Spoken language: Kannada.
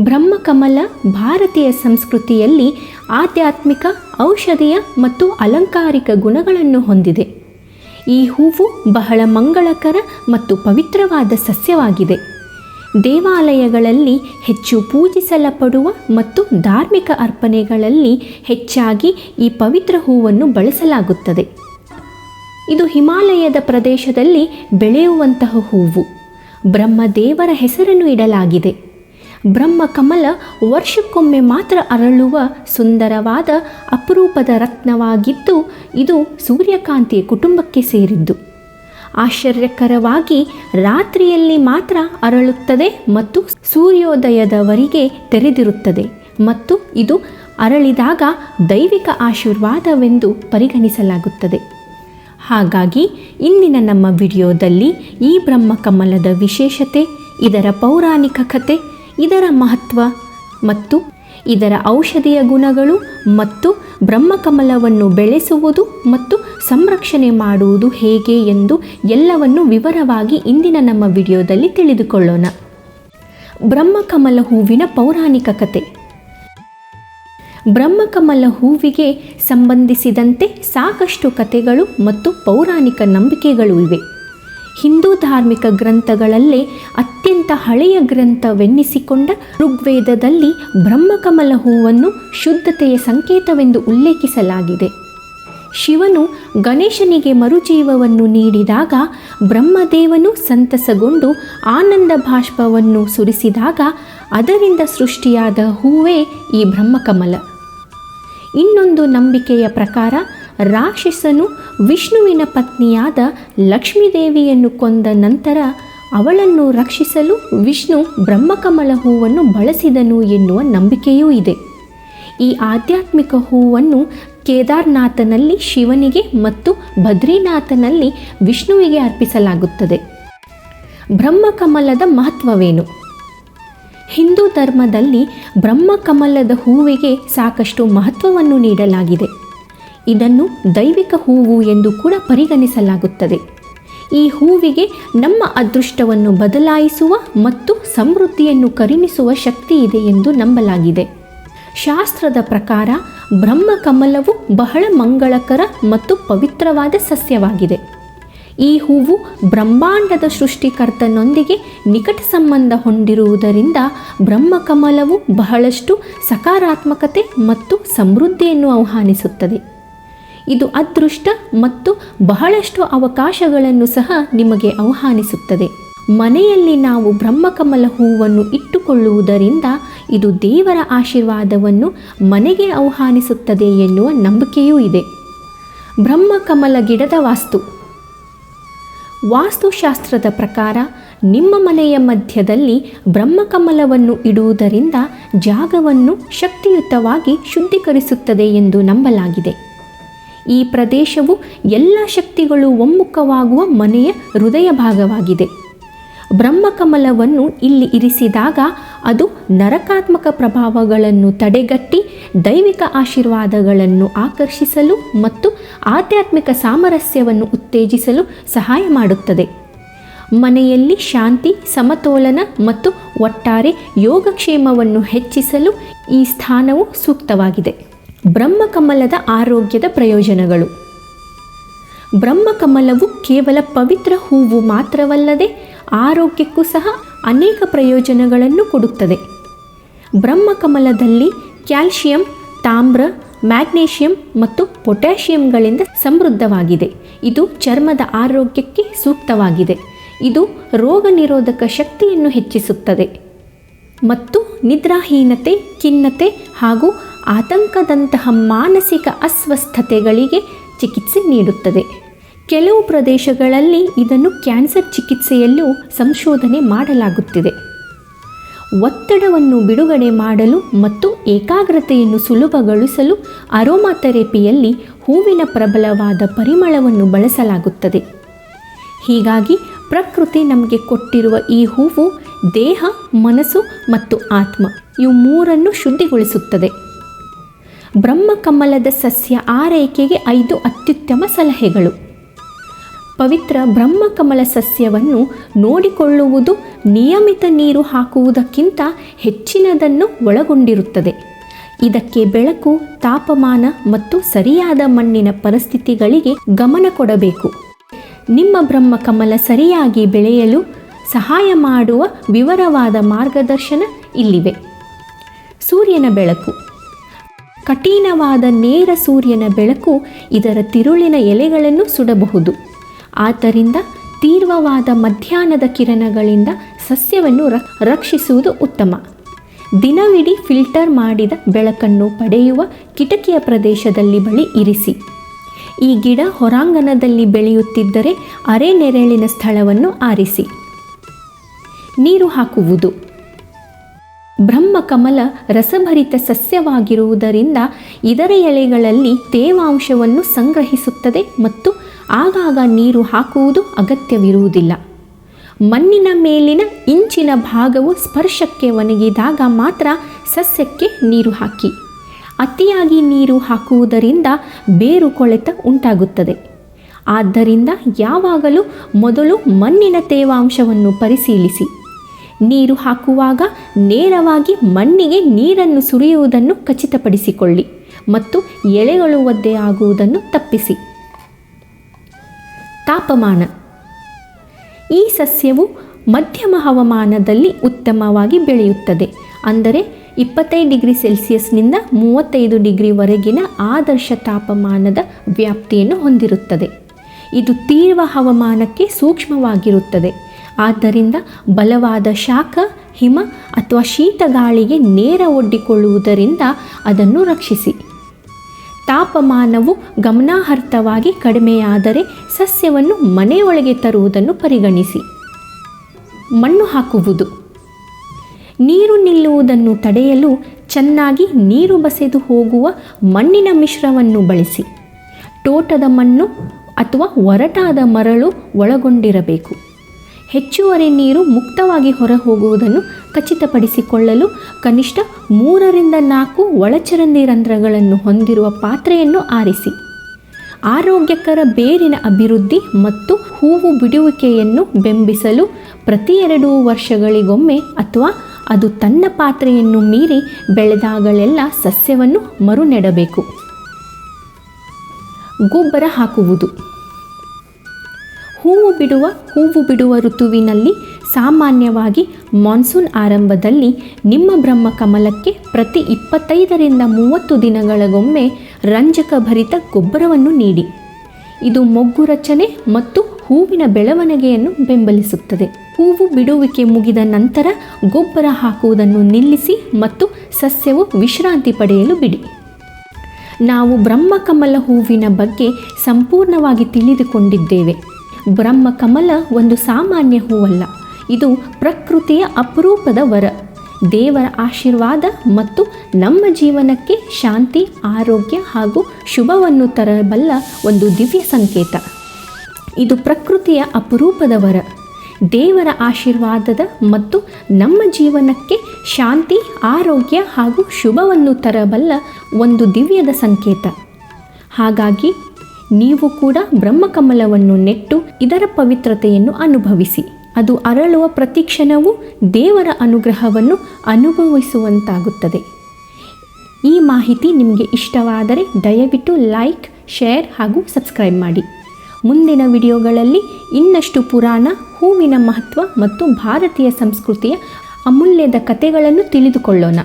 ಬ್ರಹ್ಮಕಮಲ ಭಾರತೀಯ ಸಂಸ್ಕೃತಿಯಲ್ಲಿ ಆಧ್ಯಾತ್ಮಿಕ ಔಷಧೀಯ ಮತ್ತು ಅಲಂಕಾರಿಕ ಗುಣಗಳನ್ನು ಹೊಂದಿದೆ. ಈ ಹೂವು ಬಹಳ ಮಂಗಳಕರ ಮತ್ತು ಪವಿತ್ರವಾದ ಸಸ್ಯವಾಗಿದೆ. ದೇವಾಲಯಗಳಲ್ಲಿ ಹೆಚ್ಚು ಪೂಜಿಸಲ್ಪಡುವ ಮತ್ತು ಧಾರ್ಮಿಕ ಅರ್ಪಣೆಗಳಲ್ಲಿ ಹೆಚ್ಚಾಗಿ ಈ ಪವಿತ್ರ ಹೂವನ್ನು ಬಳಸಲಾಗುತ್ತದೆ. ಇದು ಹಿಮಾಲಯದ ಪ್ರದೇಶದಲ್ಲಿ ಬೆಳೆಯುವಂತಹ ಹೂವು. ಬ್ರಹ್ಮದೇವರ ಹೆಸರನ್ನು ಇಡಲಾಗಿದೆ. ಬ್ರಹ್ಮಕಮಲ ವರ್ಷಕ್ಕೊಮ್ಮೆ ಮಾತ್ರ ಅರಳುವ ಸುಂದರವಾದ ಅಪರೂಪದ ರತ್ನವಾಗಿದ್ದು, ಇದು ಸೂರ್ಯಕಾಂತಿಯ ಕುಟುಂಬಕ್ಕೆ ಸೇರಿದ್ದು. ಆಶ್ಚರ್ಯಕರವಾಗಿ ರಾತ್ರಿಯಲ್ಲಿ ಮಾತ್ರ ಅರಳುತ್ತದೆ ಮತ್ತು ಸೂರ್ಯೋದಯದವರೆಗೆ ತೆರೆದಿರುತ್ತದೆ ಮತ್ತು ಇದು ಅರಳಿದಾಗ ದೈವಿಕ ಆಶೀರ್ವಾದವೆಂದು ಪರಿಗಣಿಸಲಾಗುತ್ತದೆ. ಹಾಗಾಗಿ ಇಂದಿನ ನಮ್ಮ ವಿಡಿಯೋದಲ್ಲಿ ಈ ಬ್ರಹ್ಮಕಮಲದ ವಿಶೇಷತೆ, ಇದರ ಪೌರಾಣಿಕ ಕಥೆ ಇದರ ಮಹತ್ವ ಮತ್ತು ಇದರ ಔಷಧೀಯ ಗುಣಗಳು ಮತ್ತು ಬ್ರಹ್ಮಕಮಲವನ್ನು ಬೆಳೆಸುವುದು ಮತ್ತು ಸಂರಕ್ಷಣೆ ಮಾಡುವುದು ಹೇಗೆ ಎಂದು ಎಲ್ಲವನ್ನು ವಿವರವಾಗಿ ಇಂದಿನ ನಮ್ಮ ವಿಡಿಯೋದಲ್ಲಿ ತಿಳಿದುಕೊಳ್ಳೋಣ. ಬ್ರಹ್ಮಕಮಲ ಹೂವಿನ ಪೌರಾಣಿಕ ಕತೆ. ಬ್ರಹ್ಮಕಮಲ ಹೂವಿಗೆ ಸಂಬಂಧಿಸಿದಂತೆ ಸಾಕಷ್ಟು ಕಥೆಗಳು ಮತ್ತು ಪೌರಾಣಿಕ ನಂಬಿಕೆಗಳು ಇವೆ. ಹಿಂದೂ ಧಾರ್ಮಿಕ ಗ್ರಂಥಗಳಲ್ಲೇ ಅತ್ಯಂತ ಹಳೆಯ ಗ್ರಂಥವೆನ್ನಿಸಿಕೊಂಡ ಋಗ್ವೇದದಲ್ಲಿ ಬ್ರಹ್ಮಕಮಲ ಹೂವನ್ನು ಶುದ್ಧತೆಯ ಸಂಕೇತವೆಂದು ಉಲ್ಲೇಖಿಸಲಾಗಿದೆ. ಶಿವನು ಗಣೇಶನಿಗೆ ಮರುಜೀವವನ್ನು ನೀಡಿದಾಗ ಬ್ರಹ್ಮದೇವನು ಸಂತಸಗೊಂಡು ಆನಂದ ಬಾಷ್ಪವನ್ನು ಸುರಿಸಿದಾಗ ಅದರಿಂದ ಸೃಷ್ಟಿಯಾದ ಹೂವೇ ಈ ಬ್ರಹ್ಮಕಮಲ. ಇನ್ನೊಂದು ನಂಬಿಕೆಯ ಪ್ರಕಾರ ರಾಕ್ಷಸನು ವಿಷ್ಣುವಿನ ಪತ್ನಿಯಾದ ಲಕ್ಷ್ಮೀದೇವಿಯನ್ನು ಕೊಂದ ನಂತರ ಅವಳನ್ನು ರಕ್ಷಿಸಲು ವಿಷ್ಣು ಬ್ರಹ್ಮಕಮಲ ಹೂವನ್ನು ಬಳಸಿದನು ಎನ್ನುವ ನಂಬಿಕೆಯೂ ಇದೆ. ಈ ಆಧ್ಯಾತ್ಮಿಕ ಹೂವನ್ನು ಕೇದಾರ್ನಾಥನಲ್ಲಿ ಶಿವನಿಗೆ ಮತ್ತು ಬದ್ರಿನಾಥನಲ್ಲಿ ವಿಷ್ಣುವಿಗೆ ಅರ್ಪಿಸಲಾಗುತ್ತದೆ. ಬ್ರಹ್ಮಕಮಲದ ಮಹತ್ವವೇನು? ಹಿಂದೂ ಧರ್ಮದಲ್ಲಿ ಬ್ರಹ್ಮಕಮಲದ ಹೂವಿಗೆ ಸಾಕಷ್ಟು ಮಹತ್ವವನ್ನು ನೀಡಲಾಗಿದೆ. ಇದನ್ನು ದೈವಿಕ ಹೂವು ಎಂದು ಕೂಡ ಪರಿಗಣಿಸಲಾಗುತ್ತದೆ. ಈ ಹೂವಿಗೆ ನಮ್ಮ ಅದೃಷ್ಟವನ್ನು ಬದಲಾಯಿಸುವ ಮತ್ತು ಸಮೃದ್ಧಿಯನ್ನು ಕರುಣಿಸುವ ಶಕ್ತಿ ಇದೆ ಎಂದು ನಂಬಲಾಗಿದೆ. ಶಾಸ್ತ್ರದ ಪ್ರಕಾರ ಬ್ರಹ್ಮಕಮಲವು ಬಹಳ ಮಂಗಳಕರ ಮತ್ತು ಪವಿತ್ರವಾದ ಸಸ್ಯವಾಗಿದೆ. ಈ ಹೂವು ಬ್ರಹ್ಮಾಂಡದ ಸೃಷ್ಟಿಕರ್ತನೊಂದಿಗೆ ನಿಕಟ ಸಂಬಂಧ ಹೊಂದಿರುವುದರಿಂದ ಬ್ರಹ್ಮಕಮಲವು ಬಹಳಷ್ಟು ಸಕಾರಾತ್ಮಕತೆ ಮತ್ತು ಸಮೃದ್ಧಿಯನ್ನು ಆಹ್ವಾನಿಸುತ್ತದೆ. ಇದು ಅದೃಷ್ಟ ಮತ್ತು ಬಹಳಷ್ಟು ಅವಕಾಶಗಳನ್ನು ಸಹ ನಿಮಗೆ ಆಹ್ವಾನಿಸುತ್ತದೆ. ಮನೆಯಲ್ಲಿ ನಾವು ಬ್ರಹ್ಮಕಮಲ ಹೂವನ್ನು ಇಟ್ಟುಕೊಳ್ಳುವುದರಿಂದ ಇದು ದೇವರ ಆಶೀರ್ವಾದವನ್ನು ಮನೆಗೆ ಆಹ್ವಾನಿಸುತ್ತದೆ ಎನ್ನುವ ನಂಬಿಕೆಯೂ ಇದೆ. ಬ್ರಹ್ಮಕಮಲ ಗಿಡದ ವಾಸ್ತು. ವಾಸ್ತುಶಾಸ್ತ್ರದ ಪ್ರಕಾರ ನಿಮ್ಮ ಮನೆಯ ಮಧ್ಯದಲ್ಲಿ ಬ್ರಹ್ಮಕಮಲವನ್ನು ಇಡುವುದರಿಂದ ಜಾಗವನ್ನು ಶಕ್ತಿಯುತವಾಗಿ ಶುದ್ಧೀಕರಿಸುತ್ತದೆ ಎಂದು ನಂಬಲಾಗಿದೆ. ಈ ಪ್ರದೇಶವು ಎಲ್ಲ ಶಕ್ತಿಗಳು ಒಮ್ಮುಖವಾಗುವ ಮನೆಯ ಹೃದಯ ಭಾಗವಾಗಿದೆ. ಬ್ರಹ್ಮಕಮಲವನ್ನು ಇಲ್ಲಿ ಇರಿಸಿದಾಗ ಅದು ನರಕಾತ್ಮಕ ಪ್ರಭಾವಗಳನ್ನು ತಡೆಗಟ್ಟಿ ದೈವಿಕ ಆಶೀರ್ವಾದಗಳನ್ನು ಆಕರ್ಷಿಸಲು ಮತ್ತು ಆಧ್ಯಾತ್ಮಿಕ ಸಾಮರಸ್ಯವನ್ನು ಉತ್ತೇಜಿಸಲು ಸಹಾಯ ಮಾಡುತ್ತದೆ. ಮನೆಯಲ್ಲಿ ಶಾಂತಿ, ಸಮತೋಲನ ಮತ್ತು ಒಟ್ಟಾರೆ ಯೋಗಕ್ಷೇಮವನ್ನು ಹೆಚ್ಚಿಸಲು ಈ ಸ್ಥಾನವು ಸೂಕ್ತವಾಗಿದೆ. ಬ್ರಹ್ಮಕಮಲದ ಆರೋಗ್ಯದ ಪ್ರಯೋಜನಗಳು. ಬ್ರಹ್ಮಕಮಲವು ಕೇವಲ ಪವಿತ್ರ ಹೂವು ಮಾತ್ರವಲ್ಲದೆ ಆರೋಗ್ಯಕ್ಕೂ ಸಹ ಅನೇಕ ಪ್ರಯೋಜನಗಳನ್ನು ಕೊಡುತ್ತದೆ. ಬ್ರಹ್ಮಕಮಲದಲ್ಲಿ ಕ್ಯಾಲ್ಶಿಯಂ, ತಾಮ್ರ, ಮ್ಯಾಗ್ನೇಷಿಯಂ ಮತ್ತು ಪೊಟ್ಯಾಷಿಯಂಗಳಿಂದ ಸಮೃದ್ಧವಾಗಿದೆ. ಇದು ಚರ್ಮದ ಆರೋಗ್ಯಕ್ಕೆ ಸೂಕ್ತವಾಗಿದೆ. ಇದು ರೋಗ ನಿರೋಧಕ ಶಕ್ತಿಯನ್ನು ಹೆಚ್ಚಿಸುತ್ತದೆ. ಮತ್ತು ನಿದ್ರಾಹೀನತೆ, ಖಿನ್ನತೆ ಹಾಗೂ ಆತಂಕದಂತಹ ಮಾನಸಿಕ ಅಸ್ವಸ್ಥತೆಗಳಿಗೆ ಚಿಕಿತ್ಸೆ ನೀಡುತ್ತದೆ. ಕೆಲವು ಪ್ರದೇಶಗಳಲ್ಲಿ ಇದನ್ನು ಕ್ಯಾನ್ಸರ್ ಚಿಕಿತ್ಸೆಯಲ್ಲೂ ಸಂಶೋಧನೆ ಮಾಡಲಾಗುತ್ತಿದೆ. ಒತ್ತಡವನ್ನು ಬಿಡುಗಡೆ ಮಾಡಲು ಮತ್ತು ಏಕಾಗ್ರತೆಯನ್ನು ಸುಲಭಗೊಳಿಸಲು ಅರೋಮಾಥೆರಪಿಯಲ್ಲಿ ಹೂವಿನ ಪ್ರಬಲವಾದ ಪರಿಮಳವನ್ನು ಬಳಸಲಾಗುತ್ತದೆ. ಹೀಗಾಗಿ ಪ್ರಕೃತಿ ನಮಗೆ ಕೊಟ್ಟಿರುವ ಈ ಹೂವು ದೇಹ, ಮನಸ್ಸು ಮತ್ತು ಆತ್ಮ ಇವು ಮೂರನ್ನು ಶುದ್ಧಿಗೊಳಿಸುತ್ತದೆ. ಬ್ರಹ್ಮಕಮಲದ ಸಸ್ಯ ಆರೈಕೆಗೆ ಐದು ಅತ್ಯುತ್ತಮ ಸಲಹೆಗಳು. ಪವಿತ್ರ ಬ್ರಹ್ಮಕಮಲ ಸಸ್ಯವನ್ನು ನೋಡಿಕೊಳ್ಳುವುದು, ನಿಯಮಿತ ನೀರು ಹಾಕುವುದಕ್ಕಿಂತ ಹೆಚ್ಚಿನದನ್ನು ಒಳಗೊಂಡಿರುತ್ತದೆ. ಇದಕ್ಕೆ ಬೆಳಕು, ತಾಪಮಾನ ಮತ್ತು ಸರಿಯಾದ ಮಣ್ಣಿನ ಪರಿಸ್ಥಿತಿಗಳಿಗೆ ಗಮನ ಕೊಡಬೇಕು. ನಿಮ್ಮ ಬ್ರಹ್ಮಕಮಲ ಸರಿಯಾಗಿ ಬೆಳೆಯಲು ಸಹಾಯ ಮಾಡುವ ವಿವರವಾದ ಮಾರ್ಗದರ್ಶನ ಇಲ್ಲಿವೆ. ಸೂರ್ಯನ ಬೆಳಕು. ಕಠಿಣವಾದ ನೇರ ಸೂರ್ಯನ ಬೆಳಕು ಇದರ ತಿರುಳಿನ ಎಲೆಗಳನ್ನು ಸುಡಬಹುದು. ಆದ್ದರಿಂದ ತೀವ್ರವಾದ ಮಧ್ಯಾಹ್ನದ ಕಿರಣಗಳಿಂದ ಸಸ್ಯವನ್ನು ರಕ್ಷಿಸುವುದು ಉತ್ತಮ. ದಿನವಿಡೀ ಫಿಲ್ಟರ್ ಮಾಡಿದ ಬೆಳಕನ್ನು ಪಡೆಯುವ ಕಿಟಕಿಯ ಪ್ರದೇಶದಲ್ಲಿ ಬಳಿ ಇರಿಸಿ. ಈ ಗಿಡ ಹೊರಾಂಗಣದಲ್ಲಿ ಬೆಳೆಯುತ್ತಿದ್ದರೆ ಅರೆ ನೆರಳಿನ ಸ್ಥಳವನ್ನು ಆರಿಸಿ. ನೀರು ಹಾಕುವುದು. ಬ್ರಹ್ಮಕಮಲ ರಸಭರಿತ ಸಸ್ಯವಾಗಿರುವುದರಿಂದ ಇದರ ಎಲೆಗಳಲ್ಲಿ ತೇವಾಂಶವನ್ನು ಸಂಗ್ರಹಿಸುತ್ತದೆ ಮತ್ತು ಆಗಾಗ ನೀರು ಹಾಕುವುದು ಅಗತ್ಯವಿರುವುದಿಲ್ಲ. ಮಣ್ಣಿನ ಮೇಲಿನ ಇಂಚಿನ ಭಾಗವು ಸ್ಪರ್ಶಕ್ಕೆ ಒಣಗಿದಾಗ ಮಾತ್ರ ಸಸ್ಯಕ್ಕೆ ನೀರು ಹಾಕಿ. ಅತಿಯಾಗಿ ನೀರು ಹಾಕುವುದರಿಂದ ಬೇರು ಕೊಳೆತ ಉಂಟಾಗುತ್ತದೆ. ಆದ್ದರಿಂದ ಯಾವಾಗಲೂ ಮೊದಲು ಮಣ್ಣಿನ ತೇವಾಂಶವನ್ನು ಪರಿಶೀಲಿಸಿ. ನೀರು ಹಾಕುವಾಗ ನೇರವಾಗಿ ಮಣ್ಣಿಗೆ ನೀರನ್ನು ಸುರಿಯುವುದನ್ನು ಖಚಿತಪಡಿಸಿಕೊಳ್ಳಿ ಮತ್ತು ಎಳೆಗಳು ಒದ್ದೆಯಾಗುವುದನ್ನು ತಪ್ಪಿಸಿ. ತಾಪಮಾನ. ಈ ಸಸ್ಯವು ಮಧ್ಯಮ ಹವಾಮಾನದಲ್ಲಿ ಉತ್ತಮವಾಗಿ ಬೆಳೆಯುತ್ತದೆ. ಅಂದರೆ ಇಪ್ಪತ್ತೈದು ಡಿಗ್ರಿ ಸೆಲ್ಸಿಯಸ್ನಿಂದ ಮೂವತ್ತೈದು ಡಿಗ್ರಿವರೆಗಿನ ಆದರ್ಶ ತಾಪಮಾನದ ವ್ಯಾಪ್ತಿಯನ್ನು ಹೊಂದಿರುತ್ತದೆ. ಇದು ತೀವ್ರ ಹವಾಮಾನಕ್ಕೆ ಸೂಕ್ಷ್ಮವಾಗಿರುತ್ತದೆ. ಆದ್ದರಿಂದ ಬಲವಾದ ಶಾಖ, ಹಿಮ ಅಥವಾ ಶೀತ ಗಾಳಿಗೆ ನೇರ ಒಡ್ಡಿಕೊಳ್ಳುವುದರಿಂದ ಅದನ್ನು ರಕ್ಷಿಸಿ. ತಾಪಮಾನವು ಗಮನಾರ್ಹವಾಗಿ ಕಡಿಮೆಯಾದರೆ ಸಸ್ಯವನ್ನು ಮನೆಯೊಳಗೆ ತರುವುದನ್ನು ಪರಿಗಣಿಸಿ. ಮಣ್ಣು ಹಾಕುವುದು. ನೀರು ನಿಲ್ಲುವುದನ್ನು ತಡೆಯಲು ಚೆನ್ನಾಗಿ ನೀರು ಬಸೆದು ಹೋಗುವ ಮಣ್ಣಿನ ಮಿಶ್ರವನ್ನು ಬಳಸಿ. ತೋಟದ ಮಣ್ಣು ಅಥವಾ ಒರಟಾದ ಮರಳು ಒಳಗೊಂಡಿರಬೇಕು. ಹೆಚ್ಚುವರಿ ನೀರು ಮುಕ್ತವಾಗಿ ಹೊರಹೋಗುವುದನ್ನು ಖಚಿತಪಡಿಸಿಕೊಳ್ಳಲು ಕನಿಷ್ಠ ಮೂರರಿಂದ ನಾಲ್ಕು ಒಳಚರಂಡಿ ರಂಧ್ರಗಳನ್ನು ಹೊಂದಿರುವ ಪಾತ್ರೆಯನ್ನು ಆರಿಸಿ. ಆರೋಗ್ಯಕರ ಬೇರಿನ ಅಭಿವೃದ್ಧಿ ಮತ್ತು ಹೂವು ಬಿಡುವಿಕೆಯನ್ನು ಬೆಂಬಿಸಲು ಪ್ರತಿ ಎರಡು ವರ್ಷಗಳಿಗೊಮ್ಮೆ ಅಥವಾ ಅದು ತನ್ನ ಪಾತ್ರೆಯನ್ನು ಮೀರಿ ಬೆಳೆದಾಗಲೆಲ್ಲ ಸಸ್ಯವನ್ನು ಮರುನೆಡಬೇಕು. ಗೊಬ್ಬರ ಹಾಕುವುದು. ಹೂವು ಬಿಡುವ ಹೂವು ಬಿಡುವ ಋತುವಿನಲ್ಲಿ ಸಾಮಾನ್ಯವಾಗಿ ಮಾನ್ಸೂನ್ ಆರಂಭದಲ್ಲಿ ನಿಮ್ಮ ಬ್ರಹ್ಮ ಕಮಲಕ್ಕೆ ಪ್ರತಿ ಇಪ್ಪತ್ತೈದರಿಂದ ಮೂವತ್ತು ದಿನಗಳಿಗೊಮ್ಮೆ ರಂಜಕ ಭರಿತ ಗೊಬ್ಬರವನ್ನು ನೀಡಿ. ಇದು ಮೊಗ್ಗು ರಚನೆ ಮತ್ತು ಹೂವಿನ ಬೆಳವಣಿಗೆಯನ್ನು ಬೆಂಬಲಿಸುತ್ತದೆ. ಹೂವು ಬಿಡುವಿಕೆ ಮುಗಿದ ನಂತರ ಗೊಬ್ಬರ ಹಾಕುವುದನ್ನು ನಿಲ್ಲಿಸಿ ಮತ್ತು ಸಸ್ಯವು ವಿಶ್ರಾಂತಿ ಪಡೆಯಲು ಬಿಡಿ. ನಾವು ಬ್ರಹ್ಮಕಮಲ ಹೂವಿನ ಬಗ್ಗೆ ಸಂಪೂರ್ಣವಾಗಿ ತಿಳಿದುಕೊಂಡಿದ್ದೇವೆ. ಬ್ರಹ್ಮಕಮಲ ಒಂದು ಸಾಮಾನ್ಯ ಹೂವಲ್ಲ. ಇದು ಪ್ರಕೃತಿಯ ಅಪರೂಪದ ವರ. ದೇವರ ಆಶೀರ್ವಾದ ಮತ್ತು ನಮ್ಮ ಜೀವನಕ್ಕೆ ಶಾಂತಿ, ಆರೋಗ್ಯ ಹಾಗೂ ಶುಭವನ್ನು ತರಬಲ್ಲ ಒಂದು ದಿವ್ಯ ಸಂಕೇತ. ಇದು ಪ್ರಕೃತಿಯ ಅಪರೂಪದ ವರ. ದೇವರ ಆಶೀರ್ವಾದದ ಮತ್ತು ನಮ್ಮ ಜೀವನಕ್ಕೆ ಶಾಂತಿ, ಆರೋಗ್ಯ ಹಾಗೂ ಶುಭವನ್ನು ತರಬಲ್ಲ ಒಂದು ದಿವ್ಯದ ಸಂಕೇತ. ಹಾಗಾಗಿ, ನೀವು ಕೂಡ ಬ್ರಹ್ಮಕಮಲವನ್ನು ನೆಟ್ಟು ಇದರ ಪವಿತ್ರತೆಯನ್ನು ಅನುಭವಿಸಿ. ಅದು ಅರಳುವ ಪ್ರತಿಕ್ಷಣವು ದೇವರ ಅನುಗ್ರಹವನ್ನು ಅನುಭವಿಸುವಂತಾಗುತ್ತದೆ. ಈ ಮಾಹಿತಿ ನಿಮಗೆ ಇಷ್ಟವಾದರೆ ದಯವಿಟ್ಟು ಲೈಕ್, ಶೇರ್ ಹಾಗೂ ಸಬ್ಸ್ಕ್ರೈಬ್ ಮಾಡಿ. ಮುಂದಿನ ವಿಡಿಯೋಗಳಲ್ಲಿ ಇನ್ನಷ್ಟು ಪುರಾಣ, ಹೂವಿನ ಮಹತ್ವ ಮತ್ತು ಭಾರತೀಯ ಸಂಸ್ಕೃತಿಯ ಅಮೂಲ್ಯದ ಕಥೆಗಳನ್ನು ತಿಳಿದುಕೊಳ್ಳೋಣ.